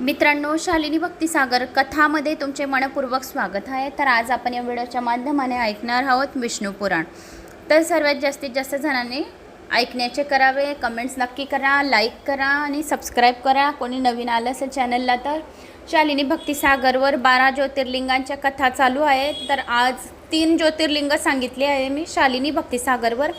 मित्रांनो शालिनी भक्तिसागर कथामध्ये तुमचे मनपूर्वक स्वागत आहे. तर आज आपण या व्हिडिओच्या माध्यमाने ऐकणार आहोत विष्णू पुराण. तर सर्वात जास्तीत जास्त जणांनी ऐकण्याचे करावे कमेंट्स नक्की करा लाईक करा आणि सबस्क्राईब करा. कोणी नवीन आलं असेल चॅनलला तर शालिनी भक्तिसागरवर बारा ज्योतिर्लिंगांच्या कथा चालू आहेत. तर आज तीन ज्योतिर्लिंग सांगितले आहे मी. शालिनी भक्तिसागरवर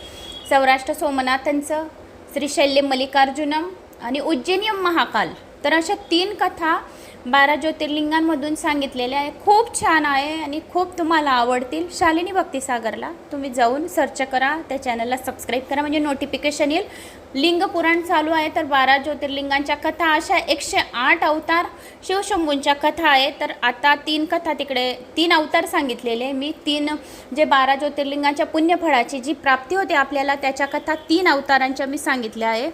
सौराष्ट्र सोमनाथांचं श्रीशैल्य मल्लिकार्जुनम आणि उज्जैनियम महाकाल. तर अशा तीन कथा बारा ज्योतिर्लिंगांमधून सांगितलेल्या आहे खूप छान आहे आणि खूप तुम्हाला आवडतील. शालिनी भक्तिसागरला तुम्ही जाऊन सर्च करा. त्या चॅनलला सबस्क्राईब करा. म्हणजे नोटिफिकेशन येईल. लिंग पुराण चालू आहे. तर बारा ज्योतिर्लिंगांच्या कथा अशा एकशे आठ अवतार शिवशंभूंच्या कथा आहे तर आता तीन कथा तिकडे तीन अवतार सांगितलेले मी तीन जे बारा ज्योतिर्लिंगांच्या पुण्यफळाची जी प्राप्ती होते आपल्याला त्याच्या कथा तीन अवतारांच्या मी सांगितल्या आहे.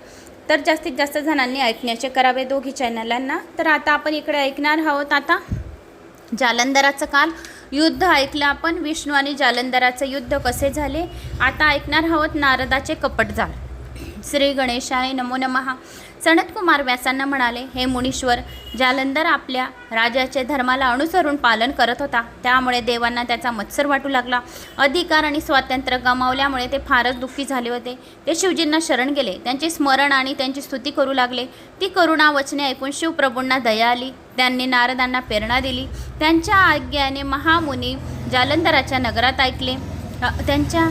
तर जास्तीत जास्त जणांनी ऐकण्याचे करावे दोघी चॅनलांना. तर आता आपण इकडे ऐकणार आहोत आता जालंधराचं काल युद्ध ऐकलं आपण. विष्णू आणि जालंधराचं युद्ध कसे झाले? आता ऐकणार आहोत नारदाचे कपटजाळ श्री गणेशाय नमो नमः. सनतकुमार व्यासांना म्हणाले हे मुनीश्वर जालंधर आपल्या राजाचे धर्माला अनुसरून पालन करत होता. त्यामुळे देवांना त्याचा मत्सर वाटू लागला. अधिकार आणि स्वातंत्र्य गमावल्यामुळे ते फारच दुःखी झाले होते. ते शिवजींना शरण गेले. त्यांचे स्मरण आणि त्यांची स्तुती करू लागले. ती करुणा वचने ऐकून शिवप्रभूंना दया आली. त्यांनी नारदांना प्रेरणा दिली. त्यांच्या आज्ञाने महामुनी जालंधराच्या नगरात ऐकले. त्यांच्या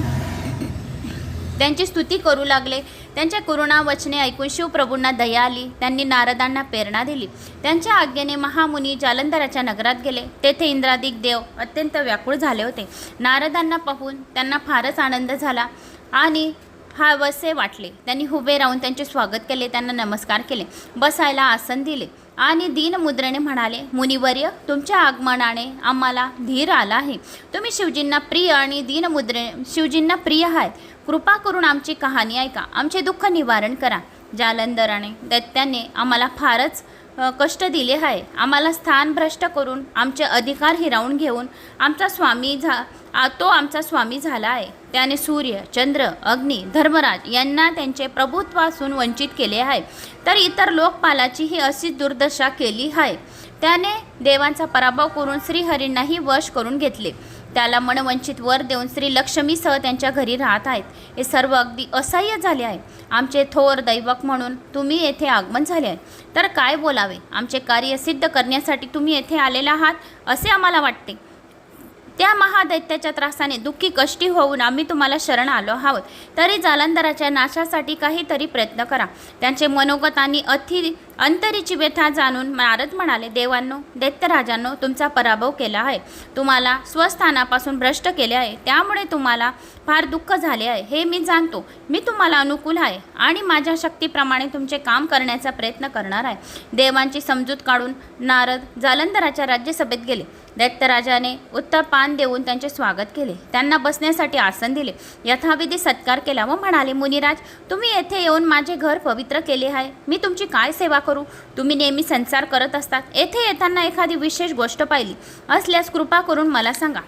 त्यांची स्तुती करू लागले. त्यांच्या करुणा वचने ऐकून शिवप्रभूंना दया आली. त्यांनी नारदांना प्रेरणा दिली. त्यांच्या आज्ञेने महामुनी जालंधराच्या नगरात गेले. तेथे इंद्रादिक देव अत्यंत व्याकुळ झाले होते. नारदांना पाहून त्यांना फारच आनंद झाला आणि हावसे वाटले. त्यांनी उभे राहून त्यांचे स्वागत केले. त्यांना नमस्कार केले. बसायला आसन दिले आणि दीनमुद्रेने म्हणाले मुनिवर्य तुमच्या आगमनाने आम्हाला धीर आला आहे. तुम्ही शिवजींना प्रिय आणि दीनमुद्रे शिवजींना प्रिय आहात. कृपा करून आमची कहाणी ऐका. आमचे दुःख निवारण करा. जालंधराने दैत्याने आम्हाला फारच कष्ट दिले आहे. आम्हाला स्थान भ्रष्ट करून आमचे अधिकार हिरावून घेऊन आमचा स्वामी झा तो आमचा स्वामी झाला आहे. त्याने सूर्य चंद्र अग्नी धर्मराज यांना त्यांचे प्रभुत्वासून वंचित केले आहे. तर इतर लोकपालाचीही अशी दुर्दशा केली आहे. त्याने देवांचा पराभव करून श्रीहरींनाही वश करून घेतले. त्याला मनवंचित वर देऊन श्री लक्ष्मीसह त्यांच्या घरी राहत आहेत. हे सर्व अगदी असह्य झाले आहे. आमचे थोर दैवक म्हणून तुम्ही येथे आगमन झाले आहे. तर काय बोलावे? आमचे कार्य सिद्ध करण्यासाठी तुम्ही येथे आलेला आहात असे आम्हाला वाटते. त्या महादैत्याच्या त्रासाने दुःखी कष्टी होऊन आम्ही तुम्हाला शरण आलो आहोत. तरी जालंधराच्या नाशासाठी काहीतरी प्रयत्न करा. त्यांचे मनोगत आणि अति अंतरीची व्यथा जाणून नारद म्हणाले देवांनो दैत्यराजांनो तुमचा पराभव केला आहे. तुम्हाला स्वस्थानापासून भ्रष्ट केले आहे. त्यामुळे तुम्हाला फार दुःख झाले आहे. हे मी जाणतो. मी तुम्हाला अनुकूल आहे आणि माझ्या शक्तीप्रमाणे तुमचे काम करण्याचा प्रयत्न करणार आहे. देवांची समजूत काढून नारद जालंधराच्या राज्यसभेत गेले. दैत्यराजाने उत्तर पान देऊन त्यांचे स्वागत केले. त्यांना बसण्यासाठी आसन दिले. यथाविधी सत्कार केला व म्हणाले मुनिराज तुम्ही येथे येऊन माझे घर पवित्र केले आहे. मी तुमची काय सेवा करू? तुम्ही नेहमी संसार करत असतात. येथे येताना एखादी विशेष गोष्ट पाहिली असल्यास कृपा करून मला सांगा.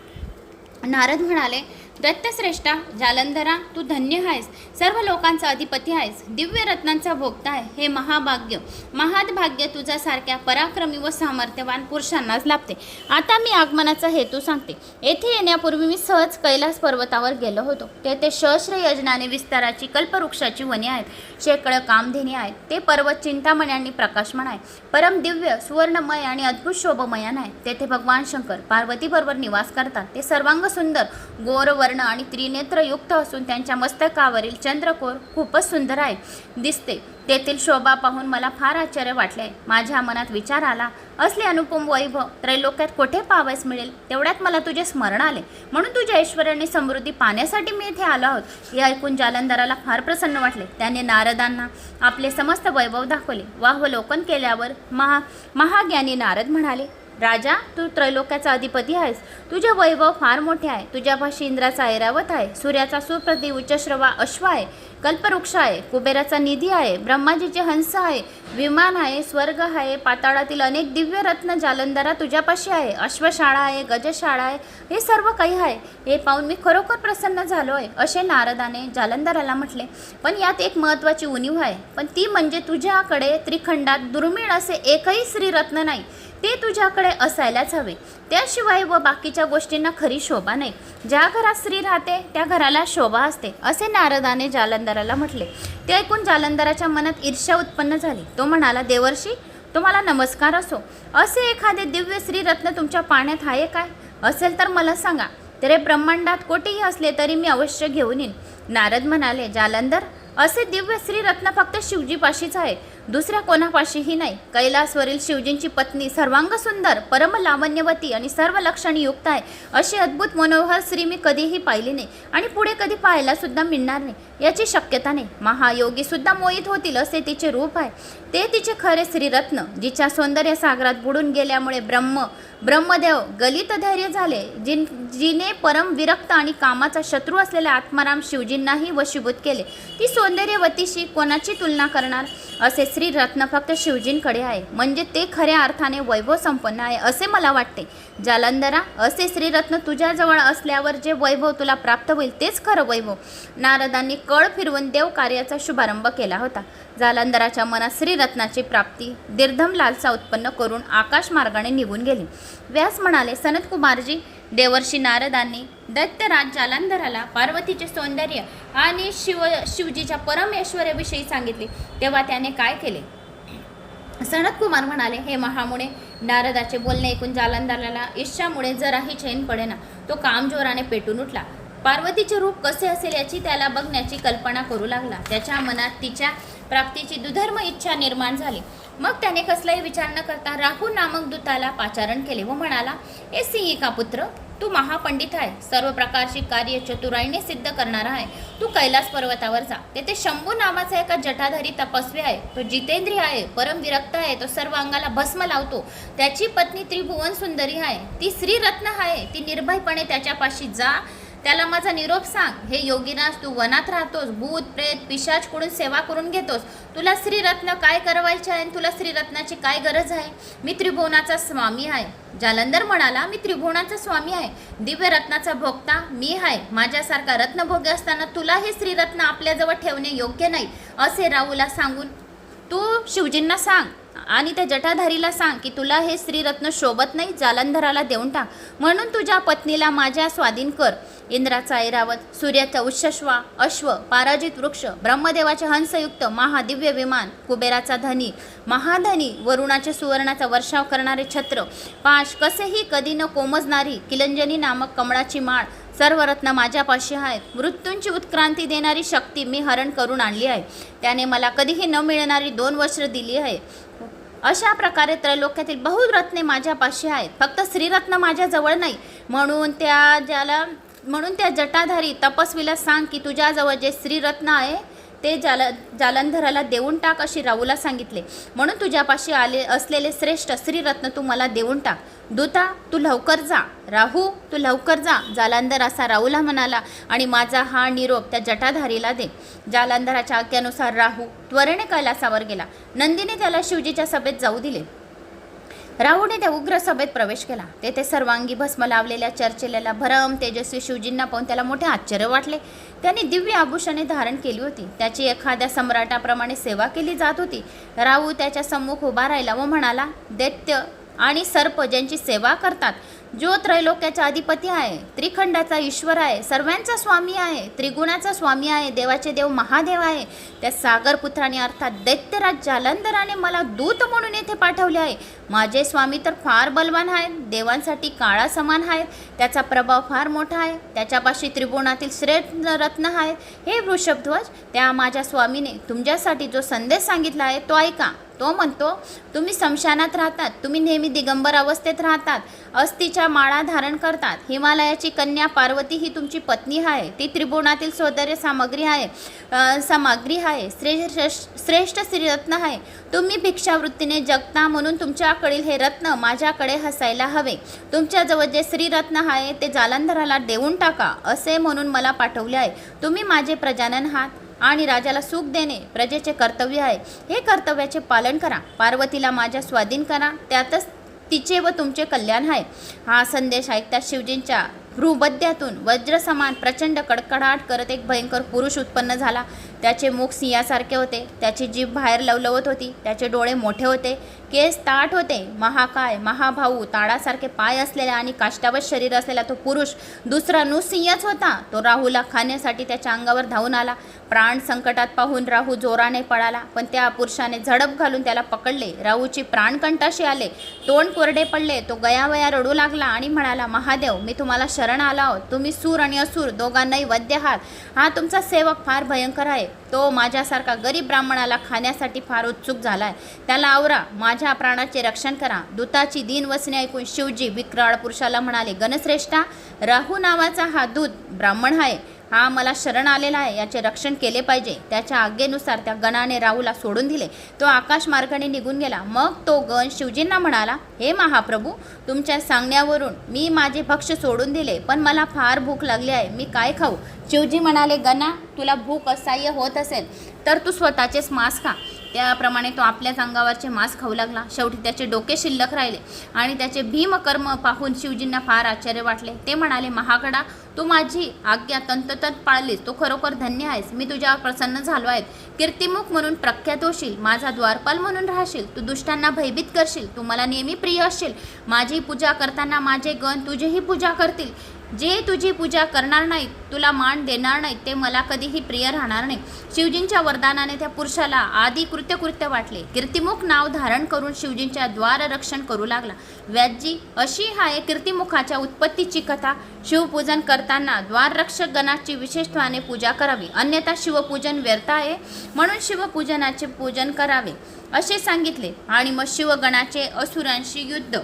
नारद म्हणाले दत्तश्रेष्ठा जालंधरा तू धन्य आहेस. सर्व लोकांचा अधिपती आहेस. दिव्य रत्नांचा भोगता आहे. हे महाभाग्य. महादभाग्य तुझ्यासारख्या पराक्रमी व सामर्थ्यवान पुरुषांनाच लाभते. आता मी आगमनाचा हेतू सांगते. येथे येण्यापूर्वी मी सहज कैलास पर्वतावर गेलो होतो. तेथे सहस्र यजनाने विस्ताराची कल्पवृक्षाची वने आहेत. शेकडं कामधेनी आहेत. ते पर्वत चिंतामण्यांनी प्रकाशमान आहे. परम दिव्य सुवर्णमय आणि अद्भुत शोभमयान आहे तेथे भगवान शंकर पार्वतीबरोबर निवास करतात. ते सर्वांग सुंदर गोरव वर्ण आणि त्रिनेत्र युक्त असून त्यांच्या मस्तकावरील चंद्रकोर खूपच सुंदर आहे दिसते. तेथील शोभा पाहून मला फार आश्चर्य वाटले माझ्या मनात विचार आला असले अनुपम वैभव त्रैलोक्यात कोठे पाहावयास मिळेल? तेवढ्यात मला तुझे स्मरण आले. म्हणून तुझ्या ऐश्वर्याने समृद्धी पाहण्यासाठी मी इथे आलो आहोत. हे ऐकून जालंधराला फार प्रसन्न वाटले. त्याने नारदांना आपले समस्त वैभव दाखवले. वाहवलोकन केल्यावर महा महाज्ञानी नारद म्हणाले राजा तू त्रैलोक्याचा अधिपती आहेस. तुझे वैभव फार मोठे आहे. तुझ्यापाशी इंद्राचा ऐरावत आहे. सूर्याचा सुप्रती उच्चश्रवा अश्व आहे. कल्पवृक्ष आहे. कुबेराचा निधी आहे. ब्रह्माजीचे हंस आहे. विमान आहे. स्वर्ग आहे. पाताळातील अनेक दिव्य रत्न जालंधरा तुझ्यापाशी आहे. अश्वशाळा आहे. गजशाळा आहे. हे सर्व काही आहे. हे पाहून मी खरोखर प्रसन्न झालो आहे असे नारदाने जालंधराला म्हटले. पण यात एक महत्त्वाची उणीव आहे. पण ती म्हणजे तुझ्याकडे त्रिखंडात दुर्मिळ असे एकही श्रीरत्न नाही. ते तुझ्याकडे असायलाच हवे. त्याशिवाय व बाकीच्या गोष्टींना खरी शोभा नाही. ज्या घरात स्त्री राहते त्या घराला शोभा असते असे नारदाने जालंधराला म्हटले. ते ऐकून जालंधराच्या मनात ईर्ष्या उत्पन्न झाली. तो म्हणाला देवर्षी तुम्हाला नमस्कार असो. असे एखादे दिव्य श्रीरत्न तुमच्या पाण्यात आहे काय? असेल तर मला सांगा. तरी ब्रह्मांडात कोठेही असले तरी मी अवश्य घेऊन येईन. नारद म्हणाले जालंधर असे दिव्य श्रीरत्न फक्त शिवजीपाशीच आहे दुसऱ्या कोणापाशीही नाही. कैलासवरील शिवजींची पत्नी सर्वांग सुंदर परम लावण्यवती आणि सर्व लक्षणी युक्त आहे. अशी अद्भुत मनोहर स्त्री मी कधीही पाहिली नाही आणि पुढे कधी पाहायला सुद्धा मिळणार नाही. याची शक्यता नाही. महायोगी सुद्धा मोहित होतील असे तिचे रूप आहे. ते तिचे खरे श्रीरत्न जिच्या सौंदर्य सागरात बुडून गेल्यामुळे ब्रह्म ब्रह्मदेव गलित धैर्य झाले. जिन जिने परम विरक्त आणि कामाचा शत्रू असलेल्या आत्माराम शिवजींनाही वशीभूत केले. ती सौंदर्यवतीशी कोणाची तुलना करणार? असे श्रीरत्न फक्त शिवजींकडे आहे. म्हणजे ते खऱ्या अर्थाने वैभव संपन्न आहे असे मला वाटते. जालंधरा असे श्रीरत्न तुझ्याजवळ असल्यावर जे वैभव तुला प्राप्त होईल तेच खरं वैभव. नारदांनी कळ फिरवून देव कार्याचा शुभारंभ केला होता. जालंधराच्या मनात श्रीरत्नाची प्राप्ती दीर्घम लालसा उत्पन्न करून आकाश मार्गाने निघून गेली. व्यास म्हणाले सनत कुमारजी देवर्षी नारदांनी दैत्यराज जालंधराला पार्वतीचे सौंदर्य आणि शिव शिवजीच्या परमेश्वराविषयी सांगितले. तेव्हा त्याने काय केले? सनत कुमार म्हणाले हे महामुळे नारदाचे बोलणे ऐकून जालंधराला ईर्ष्यामुळे जराही चैन पडेना. तो कामजोराने पेटून उठला. पार्वतीचे रूप कसे असेल याची त्याला बघण्याची कल्पना करू लागला. त्याच्या मनात तिच्या प्राप्तीची दुधर्म इच्छा निर्माण झाली. मग त्याने कसलाही विचार न करता राहू नामक दूताला पाचारण केले व म्हणाला ए सिंहिका पुत्र तू महापंडित आहे. सर्व प्रकारची कार्य चतुराईने सिद्ध करणारा आहे. तू कैलास पर्वतावर जा. तेथे शंभू नावाचा एका जटाधारी तपस्वी आहे. तो जितेंद्रिय आहे परम विरक्त आहे. तो सर्व अंगाला भस्म लावतो. त्याची पत्नी त्रिभुवन सुंदरी आहे. ती श्रीरत्न आहे. ती निर्भयपणे त्याच्यापाशी जा. त्याला माझा निरोप सांग. हे योगीनाथ तू वनात राहतोस भूत प्रेत पिशाचकडून सेवा करून घेतोस. तुला श्रीरत्न काय करवायचे आहे आणि तुला श्रीरत्नाची काय गरज आहे? मी त्रिभुवनाचा स्वामी आहे. जालंधर म्हणाला मी त्रिभुवनाचा स्वामी आहे. दिव्य रत्नाचा भोगता मी आहे. माझ्यासारखा रत्नभोगी असताना तुला हे श्रीरत्न आपल्याजवळ ठेवणे योग्य नाही असे राहूला सांगून तू शिवजींना सांग आणि त्या जटाधारीला सांग की तुला हे श्रीरत्न शोभत नाही जालंधराला देऊन टाक. म्हणून तुझ्या पत्नीला माझ्या स्वाधीन कर. इंद्राचा ऐरावत सूर्याचा उच्छश्वा अश्व पाराजित वृक्ष ब्रह्मदेवाचे हंसयुक्त महादिव्य विमान कुबेराचा धनी महाधनी वरुणाचे सुवर्णाचा वर्षाव करणारे छत्र पाश कसेही कधी न कोमजणारी किलंजनी नामक कमळाची माळ सर्व रत्न माझ्यापाशी आहेत. मृत्यूंची उत्क्रांती देणारी शक्ती मी हरण करून आणली आहे. त्याने मला कधीही न मिळणारी दोन वस्त्र दिली आहे. अशा प्रकारे त्रैलोक्यातील बहुरत्ने माझ्यापाशी आहेत. फक्त श्रीरत्न माझ्याजवळ नाही. म्हणून त्या ज्याला म्हणून त्या जटाधारी तपस्वीला सांग की तुझ्याजवळ जे श्रीरत्न आहे ते जाल जालंधराला देऊन टाक अशी राहूला सांगितले. म्हणून तुझ्यापाशी आले असलेले श्रेष्ठ श्रीरत्न तू मला देऊन टाक. दूता तू लवकर जा. राहू तू लवकर जा. जालंधर असा राहूला म्हणाला आणि माझा हा निरोप त्या जटाधारीला दे. जालंधराच्या आज्ञानुसार राहू. त्वरेने कैलासावर गेला. नंदीने त्याला शिवजीच्या सभेत जाऊ दिले. राहूने त्या उग्र सभेत प्रवेश केला. तेथे सर्वांगी भस्म लावलेल्या चर्चेलेला भरम तेजस्वी शिवजींना पाहून त्याला मोठे आश्चर्य वाटले. त्यांनी दिव्य आभूषणे धारण केली होती. त्याची एखाद्या सम्राटाप्रमाणे सेवा केली जात होती. राहू त्याच्या सम्मुख उभा राहिला व म्हणाला दैत्य आणि सर्प ज्यांची सेवा करतात जो त्रैलोक्याचा अधिपती आहे त्रिखंडाचा ईश्वर आहे सर्वांचा स्वामी आहे त्रिगुणाचा स्वामी आहे देवाचे देव महादेव आहे. त्या सागरपुत्राने अर्थात दैत्यराज जालंधराने मला दूत म्हणून येथे पाठवले आहे. माझे स्वामी तर फार बलवान आहेत देवांसाठी काळा समान आहेत त्याचा प्रभाव फार मोठा आहे त्याच्यापाशी त्रिभुवनातील श्रेष्ठ रत्न आहे. हे वृषभध्वज त्या माझ्या स्वामीने तुमच्यासाठी जो संदेश सांगितला आहे तो ऐका. तो म्हणतो तुम्ही स्मशानात राहतात. तुम्ही नेहमी दिगंबर अवस्थेत राहतात. अस्तीच्या माळा धारण करतात. हिमालयाची कन्या पार्वती ही तुमची पत्नी आहे. ती त्रिभुवनातील सौंदर्य सामग्री आहे सामग्री आहे. श्रेष्ठ श्रेष्ठ श्रीरत्न आहे. तुम्ही भिक्षावृत्तीने जगता म्हणून तुमच्याकडील हे रत्न माझ्याकडे हसायला हवे. तुमच्याजवळ जे श्रीरत्न आहे ते जालंधराला देऊन टाका असे म्हणून मला पाठवले आहे. तुम्ही माझे प्रजानन आहात. आणि राजाला सुख देणे प्रजेचे कर्तव्य आहे. हे कर्तव्याचे पालन करा. पार्वतीला माझ्या स्वाधीन करा. त्यातच तिचे व तुमचे कल्याण आहे. हा संदेश ऐकता शिवजींच्या भ्रूबद्यातून वज्रसमान प्रचंड कडकडाट करत एक भयंकर पुरुष उत्पन्न झाला. त्याचे मुख सिंहासारखे होते. त्याची जीभ बाहेर लवलवत होती. त्याचे डोळे मोठे होते. केस ताट होते. महाकाय महाभाऊ ताडासारखे पाय असलेला आणि काष्टावत शरीर असलेला तो पुरुष दुसरा नुसिंहच होता. तो राहूला खाण्यासाठी त्याच्या अंगावर धावून आला. प्राण संकटात पाहून राहू जोराने पळाला. पण त्या पुरुषाने झडप घालून त्याला पकडले. राहूची प्राणकंठाशी आले. तोंड कोरडे पडले. तो गयावया रडू लागला आणि म्हणाला महादेव मी तुम्हाला शरण आला आहोत. तुम्ही सूर आणि असुर दोघांनाही वद्य आहात. हा तुमचा सेवक फार भयंकर आहे. तो माझ्यासारखा गरीब ब्राह्मणाला खाण्यासाठी फार उत्सुक झाला आहे त्याला आवरा. माझ्या प्राणाचे रक्षण करा. दूताची दिन वसने ऐकून शिवजी विक्राळ पुरुषाला म्हणाले गणश्रेष्ठा राहू नावाचा हा दूत ब्राह्मण आहे. हा मला शरण आलेला आहे. याचे रक्षण केले पाहिजे. त्याच्या आज्ञेनुसार त्या गणाने राहूला सोडून दिले. तो आकाश मार्गाने निघून गेला. मग तो गण शिवजींना म्हणाला हे महाप्रभू तुमच्या सांगण्यावरून मी माझे भक्ष सोडून दिले पण मला फार भूक लागली आहे. मी काय खाऊ? शिवजी म्हणाले गणा तुला भूक असह्य होत असेल तर तू स्वतःचेच मांस खा. त्याप्रमाणे तो आपल्याच अंगावरचे मांस खाऊ लागला. शेवटी त्याचे डोके शिल्लक राहिले आणि त्याचे भीमकर्म पाहून शिवजींना फार आश्चर्य वाटले. ते म्हणाले महागडा तू माझी आज्ञा तंततंत पाळलीस. तू खरोखर धन्य आहेस. मी तुझ्यावर प्रसन्न झालो आहे. कीर्तिमुख म्हणून प्रख्यात होशील. माझा द्वारपाल म्हणून राहशील. तू दुष्टांना भयभीत करशील. तू मला नेहमी प्रिय असशील. माझी पूजा करताना माझे गण तुझीही पूजा करतील. जे तुझी पूजा करणार नाहीत तुला मान देणार नाहीत ते मला कधीही प्रिय राहणार नाही. शिवजींच्या वरदानाने त्या पुरुषाला आधी कृत्यकृत्य वाटले. कीर्तिमुख नाव धारण करून शिवजींच्या द्वार रक्षण करू लागला. व्याजी अशी हाय कीर्तिमुखाच्या उत्पत्तीची कथा. शिवपूजन करताना द्वाररक्षक गणाची विशेषत्वाने पूजा करावी. अन्यथा शिवपूजन व्यर्थ आहे म्हणून शिवपूजनाचे पूजन करावे असे सांगितले. आणि मग शिवगणाचे असुरांशी युद्ध.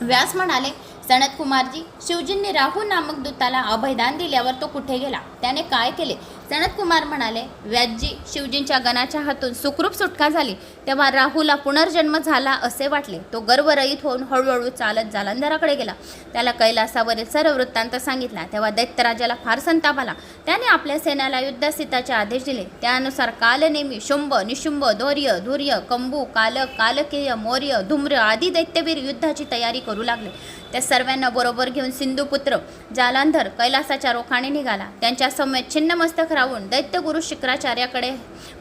व्यास म्हणाले सनत कुमारजी शिवजींनी राहू नामक दूताला अभयदान दिल्यावर तो कुठे गेला? त्याने काय केले? सनत कुमार म्हणाले व्याजजी शिवजींच्या गणाच्या हातून सुखरूप सुटका झाली. तेव्हा राहूला पुनर्जन्म झाला असे वाटले. तो गर्वरहित होऊन हळूहळू चालत जालंधराकडे गेला. त्याला कैलासावरील सर्व वृत्तांत सांगितला. तेव्हा दैत्यराजाला फार संताप आला. त्याने आपल्या सेनाला युद्धस्थिताचे आदेश दिले. त्यानुसार कालनेमी शुंभ निशुंभ धौर्य धुर्य कंबू कालक कालकेय मौर्य धूम्र आदी दैत्यवीर युद्धाची तयारी करू लागले. त्या सर्वांना बरोबर घेऊन सिंधुपुत्र जालांधर कैलासाच्या रोखाने निघाला. त्यांच्या समेत छिन्नमस्तक राहून दैत्यगुरु शुक्राचार्याकडे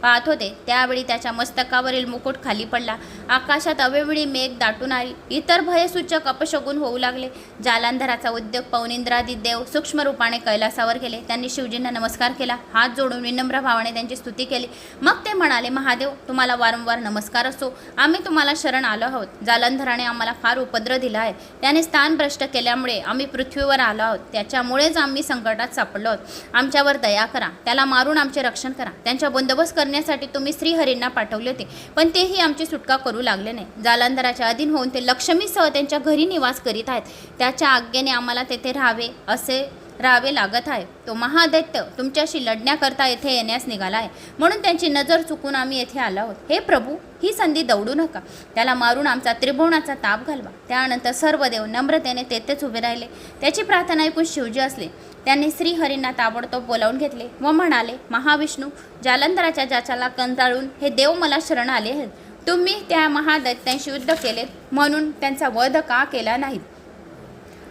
पाहत होते. त्यावेळी त्याच्या मस्तकावरील मुकुट खाली पडला. आकाशात अवेवेळी मेघ दाटून आली. इतर भयसूचक अपशगुन होऊ लागले. जालांधराचा उद्योग पौनिंद्रादी देव सूक्ष्म रूपाने कैलासावर गेले. त्यांनी शिवजींना नमस्कार केला. हात जोडून विनम्र भावाने त्यांची स्तुती केली. मग ते म्हणाले महादेव तुम्हाला वारंवार नमस्कार असो. आम्ही तुम्हाला शरण आलो आहोत. जालंधराने आम्हाला फार उपद्र दिला आहे. त्याने स्थान भ्रष्ट केल्यामुळे आम्ही पृथ्वीवर आलो आहोत. त्याच्यामुळेच आम्ही संकटात सापडलो आहोत. आमच्यावर दया करा. त्याला मारून आमचे रक्षण करा. त्यांच्या बंदोबस्त करण्यासाठी तुम्ही श्रीहरींना पाठवले होते. पण तेही आमची सुटका करू लागले नाही. जालंधराच्या अधीन होऊन ते लक्ष्मीसह त्यांच्या घरी निवास करीत आहेत. त्याच्या आज्ञेने आम्हाला तेथे राहावे असे राहावे लागत आहे. तो महादैत्य तुमच्याशी लढण्याकरता येथे येण्यास निघाला आहे. म्हणून त्यांची नजर चुकून आम्ही येथे आलो आहोत. हे प्रभू ही संधी दौडू नका. त्याला मारून आमचा त्रिभुवनाचा ताप घालवा. त्यानंतर सर्व देव नम्रतेने तेथेच उभे राहिले. त्याची प्रार्थना ऐकून शिवजी असले त्यांनी श्रीहरींना ताबडतोब बोलावून घेतले व म्हणाले महाविष्णू जालंधराच्या जाचाला कंटाळून हे देव मला शरण आले आहेत. तुम्ही त्या महादैत्यांशी युद्ध केलेत म्हणून त्यांचा वध का केला नाहीत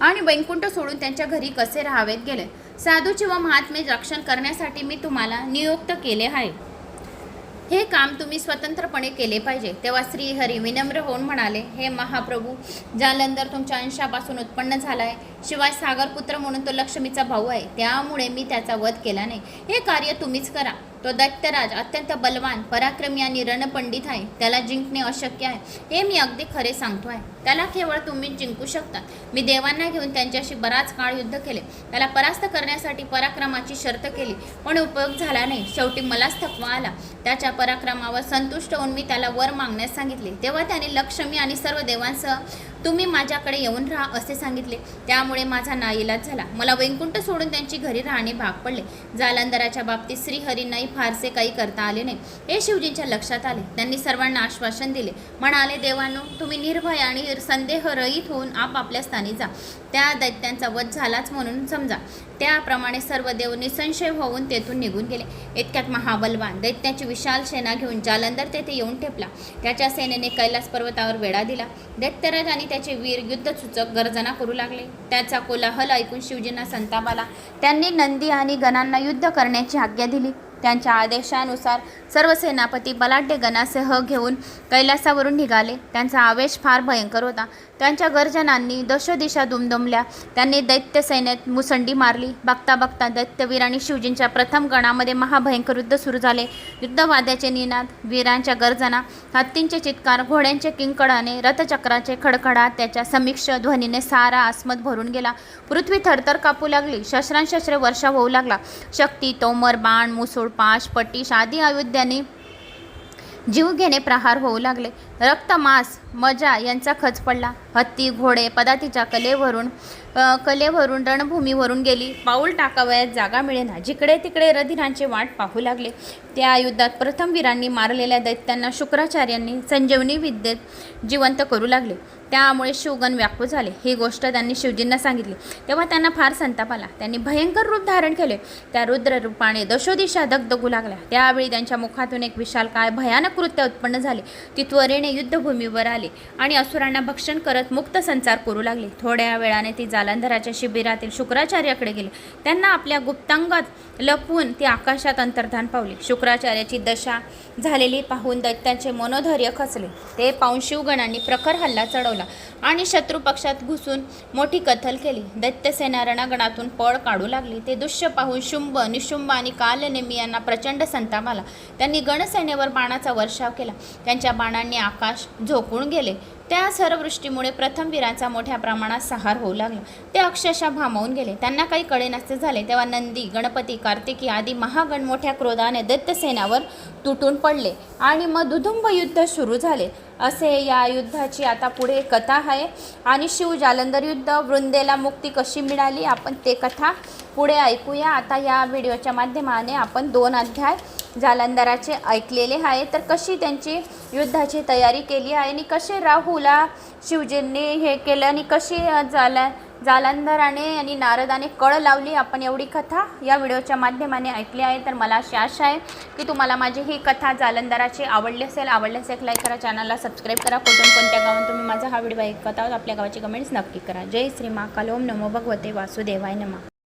आणि वैकुंठ सोडून त्यांच्या घरी कसे राहावेत गेले? साधूचे व महात्मे रक्षण करण्यासाठी मी तुम्हाला नियुक्त केले आहे. हे काम तुम्ही स्वतंत्रपणे केले पाहिजे. तेव्हा श्रीहरी विनम्र होऊन म्हणाले हे महाप्रभू जालंधर तुमच्या अंशापासून उत्पन्न झाला आहे शिवाय सागरपुत्र म्हणून तो लक्ष्मीचा भाऊ आहे. त्यामुळे मी त्याचा वध केला नाही. हे कार्य तुम्हीच करा. तो दैत्यराज अत्यंत बलवान पराक्रमी आणि रणपंडित आहे. त्याला जिंकणे अशक्य आहे. हे मी अगदी खरे सांगतो आहे त्याला केवळ तुम्ही जिंकू शकता. मी देवांना घेऊन त्यांच्याशी बराच काळ युद्ध केले. त्याला परास्त करण्यासाठी पराक्रमाची शर्त केली पण उपयोग झाला नाही. शेवटी मलाच थकवा आला. त्याच्या पराक्रमावर संतुष्ट होऊन मी त्याला वर मागण्यास सांगितले. तेव्हा त्याने लक्ष्मी आणि सर्व देवांसह तुम्ही माझ्याकडे येऊन राहा असे सांगितले. त्यामुळे माझा नाईलाज झाला. मला वैकुंठ सोडून त्यांची घरी राहणे भाग पडले. जालंधराच्या बाबतीत श्रीहरींनाही फारसे काही करता आले नाही. हे शिवजींच्या लक्षात आले. त्यांनी सर्वांना आश्वासन दिले. म्हणाले देवांनो तुम्ही निर्भय आणि संदेहरहित होऊन आपापल्या स्थानी जा. त्या दैत्यांचा वध झालाच म्हणून समजा. त्याप्रमाणे सर्व देव निसंशय होऊन तेथून निघून गेले. इतक्यात महाबलवान दैत्याची विशाल सेना घेऊन जालंधर तेथे येऊन ठेपला. त्याच्या सेनेने कैलास पर्वतावर वेढा दिला. दैत्यराज आणि त्याचे वीर युद्धसूचक गर्जना करू लागले. त्याचा कोलाहल ऐकून शिवजींना संताप आला. त्यांनी नंदी आणि गणांना युद्ध करण्याची आज्ञा दिली. त्यांच्या आदेशानुसार सर्व सेनापती बलाढ्य गणासह घेऊन कैलासावरून निघाले. त्यांचा आवेश फार भयंकर होता. त्यांच्या गर्जनांनी दशदिशा दुमदुमल्या. त्यांनी दैत्य सैन्यात मुसंडी मारली. बघता बघता दैत्यवीर आणि शिवजींच्या प्रथम गणामध्ये महाभयंकर युद्ध सुरू झाले. युद्धवाद्याचे निनाद वीरांच्या गर्जना हत्तींचे चित्कार घोड्यांचे किंकडाने रथचक्राचे खडखडा त्याच्या समीक्ष ध्वनीने सारा आसमत भरून गेला. पृथ्वी थरथर कापू लागली. शस्त्रांशस्त्रे वर्षा होऊ लागला. शक्ती तोमर बाण मुसूळ पाश पटीश आदी अयोध्याने जीव घेणे प्रहार होऊ लागले. रक्त मांस मजा यांचा खच पडला. हत्ती घोडे पदातीच्या कलेवरून कलेवरून रणभूमीवरून गेली. पाऊल टाकावयात जागा मिळेना. जिकडे तिकडे रधिरांचे वाट पाहू लागले. त्या युद्धात प्रथम वीरांनी मारलेल्या दैत्यांना शुक्राचार्यांनी संजीवनी विद्येत जिवंत करू लागले. त्यामुळे शिवगण व्याकुळ झाले. ही गोष्ट त्यांनी शिवजींना सांगितली. तेव्हा त्यांना फार संताप आला. त्यांनी भयंकर रूप धारण केले. त्या रुद्र रूपाने दशोदिशा दगदगू लागल्या. त्यावेळी त्यांच्या मुखातून एक विशाल काय भयानक कृत्य उत्पन्न झाले. ती त्वरेने युद्धभूमीवर आले आणि असुरांना भक्षण करत मुक्त संचार करू लागले. थोड्या वेळाने ती जालंधराच्या शिबिरातील शुक्राचार्याकडे गेले. त्यांना आपल्या गुप्तांगात लपवून ती आकाशात अंतर्धान पावली. शुक्राचार्याची दशा झालेली पाहून दैत्यांचे मनोधैर्य खचले. ते पाहून शिवगणांनी प्रखर हल्ला चढवला आणि शत्रू पक्षात घुसून मोठी कथल केली. दैत्यसेना रणगणातून पळ काढू लागली. ते दृश्य पाहून शुंभ निशुंभ आणि कालनेमी यांना प्रचंड संताप आला. त्यांनी गणसेनेवर बाणाचा वर्षाव केला. त्यांच्या बाणांनी आकाश झोकून गेले. त्या सरवृष्टीमुळे प्रथम वीरांचा मोठ्या प्रमाणात सहार होऊ लागला. ते अक्षरशः भामावून गेले. त्यांना काही कळे नसते झाले तेव्हा नंदी गणपती कार्तिकी आदी महागण मोठ्या क्रोधाने दैत्यसेनावर तुटून पडले आणि मग दुधुंब युद्ध सुरू झाले. असे या युद्धाची आता पुढे कथा आहे. आणि शिव जालंधर युद्ध वृंदेला मुक्ती कशी मिळाली? आपण ते कथा पुढे ऐकूया. आता या व्हिडिओच्या माध्यमाने आपण दोन अध्याय जालंधराचे ऐकलेले आहे. तर कशी त्यांची युद्धाची तयारी केली आहे आणि कसे राहूला शिवजींनी हे केलं आणि कशी जाला जालंधराने आणि नारदाने कळ लावली? आपण एवढी कथा या व्हिडिओच्या माध्यमाने ऐकली आहे. तर मला अशी आशा आहे की तुम्हाला माझी ही कथा जालंधराची आवडली असेल आवडली असेल लाईक करा चॅनलला सबस्क्राईब करा. कुठून कोणत्या गावात तुम्ही माझा हा व्हिडिओ ऐकत आहोत आपल्या गावाची कमेंट्स नक्की करा. जय श्री महाकाल ओम नमो भगवते वासुदेवाय नमा.